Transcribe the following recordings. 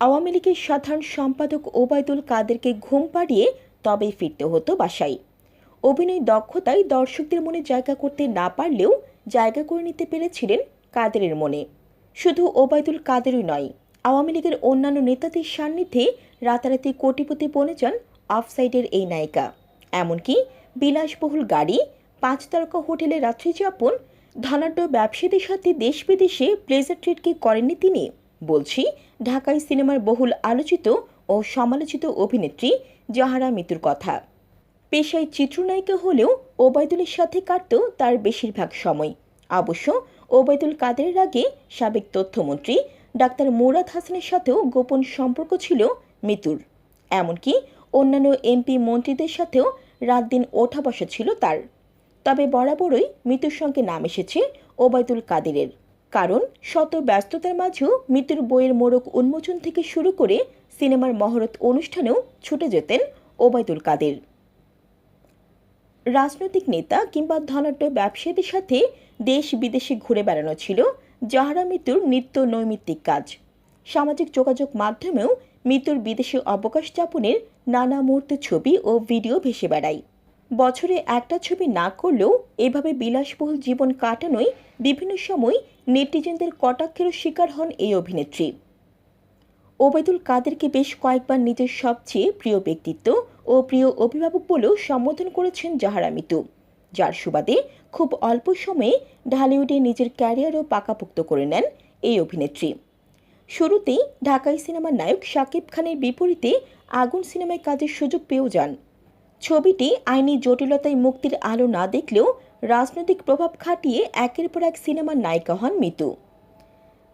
আওয়ামী লীগের সাধারণ সম্পাদক ওবায়দুল কাদেরকে ঘুম পাড়িয়ে তবেই ফিরতে হতো বাসায়। অভিনয় দক্ষতায় দর্শকদের মনে জায়গা করতে না পারলেও জায়গা করে নিতে পেরেছিলেন কাদেরের মনে। শুধু ওবায়দুল কাদেরই নয়, আওয়ামী লীগের অন্যান্য নেতাদের সান্নিধ্যে রাতারাতি কোটিপতি বনে যান অফসাইডের এই নায়িকা। এমনকি বিলাসবহুল গাড়ি পাঁচ তারকা হোটেলে রাত্রিযাপন, ধনাঢ্য ব্যবসায়ীদের সাথে দেশ বিদেশে প্লেজার ট্রিট কি করেননি তিনি? বলছি, ঢাকায় সিনেমার বহুল আলোচিত ও সমালোচিত অভিনেত্রী জাহারা মিতুর কথা। পেশায় চিত্রনায়িকা হলেও ওবায়দুলের সাথে কাটত তার বেশিরভাগ সময়। অবশ্য ওবায়দুল কাদেরের আগে সাবেক তথ্যমন্ত্রী ডাক্তার মুরাদ হাসানের সাথেও গোপন সম্পর্ক ছিল মিতুর। এমনকি অন্যান্য এমপি মন্ত্রীদের সাথেও রাত দিন ওঠা বসা ছিল তার। তবে বরাবরই মৃত্যুর সঙ্গে নাম এসেছে ওবায়দুল কাদেরের। কারণ শত ব্যস্ততার মাঝেও মৃত্যুর বইয়ের মোড়ক উন্মোচন থেকে শুরু করে সিনেমার মহরত অনুষ্ঠানেও ছুটে যেতেন ওবায়দুল কাদের। রাজনৈতিক নেতা কিংবা ধনাঢ্য ব্যবসায়ীদের সাথে দেশ বিদেশে ঘুরে বেড়ানো ছিল জাহারা মৃত্যুর নিত্য নৈমিত্তিক কাজ। সামাজিক যোগাযোগ মাধ্যমেও মৃত্যুর বিদেশে অবকাশ যাপনের নানা মুহূর্তে ছবি ও ভিডিও ভেসে বেড়ায়। বছরে একটা ছবি না করলেও এভাবে বিলাসবহুল জীবন কাটানোয় বিভিন্ন সময় নেটিজেনদের কটাক্ষেরও শিকার হন এই অভিনেত্রী। ওবায়দুল কাদেরকে বেশ কয়েকবার নিজের সবচেয়ে প্রিয় ব্যক্তিত্ব ও প্রিয় অভিভাবক বলেও সম্বোধন করেছেন জাহারা মিতু, যার সুবাদে খুব অল্প সময়ে ঢালিউডে নিজের ক্যারিয়ারও পাকাপোক্ত করে নেন এই অভিনেত্রী। শুরুতেই ঢাকাই সিনেমার নায়ক শাকিব খানের বিপরীতে আগুন সিনেমায় কাজের সুযোগ পেয়েও যান। ছবিটি আইনি জটিলতায় মুক্তির আলো না দেখলেও রাজনৈতিক প্রভাব খাটিয়ে একের পর এক সিনেমার নায়িকা হন মিতু।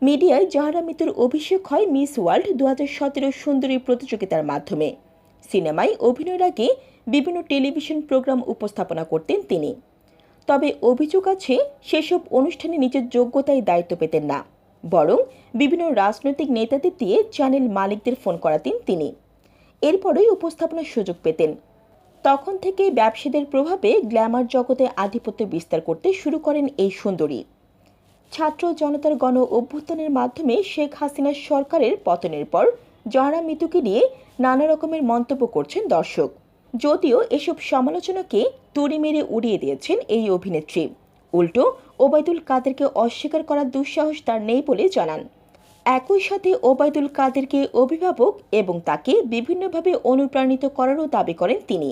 মিডিয়ায় জাহারা মিতুর অভিষেক হয়, মিস ওয়ার্ল্ড দু হাজার সতেরো সুন্দরী প্রতিযোগিতার মাধ্যমে। সিনেমায় অভিনয়ের আগে বিভিন্ন টেলিভিশন প্রোগ্রাম উপস্থাপনা করতেন তিনি। তবে অভিযোগ আছে, সেসব অনুষ্ঠানে নিজের যোগ্যতায় দায়িত্ব পেতেন না। বরং বিভিন্ন রাজনৈতিক নেতাদের দিয়ে চ্যানেল মালিকদের ফোন করাতেন তিনি। এরপরই উপস্থাপনার সুযোগ পেতেন। তখন থেকে ব্যবসায়ীদের প্রভাবে গ্ল্যামার জগতে আধিপত্য বিস্তার করতে শুরু করেন এই সুন্দরী। ছাত্র জনতার গণ অভ্যুত্থানের মাধ্যমে শেখ হাসিনার সরকারের পতনের পর জহরা মিতুকে নিয়ে নানা রকমের মন্তব্য করছেন দর্শক। যদিও এসব সমালোচনাকে তুড়ি মেরে উড়িয়ে দিয়েছেন এই অভিনেত্রী। উল্টো, ওবায়দুল কাদেরকে অস্বীকার করার দুঃসাহস তার নেই বলে জানান। একই সাথে ওবায়দুল কাদেরকে অভিভাবক এবং তাকে বিভিন্নভাবে অনুপ্রাণিত করারও দাবি করেন তিনি।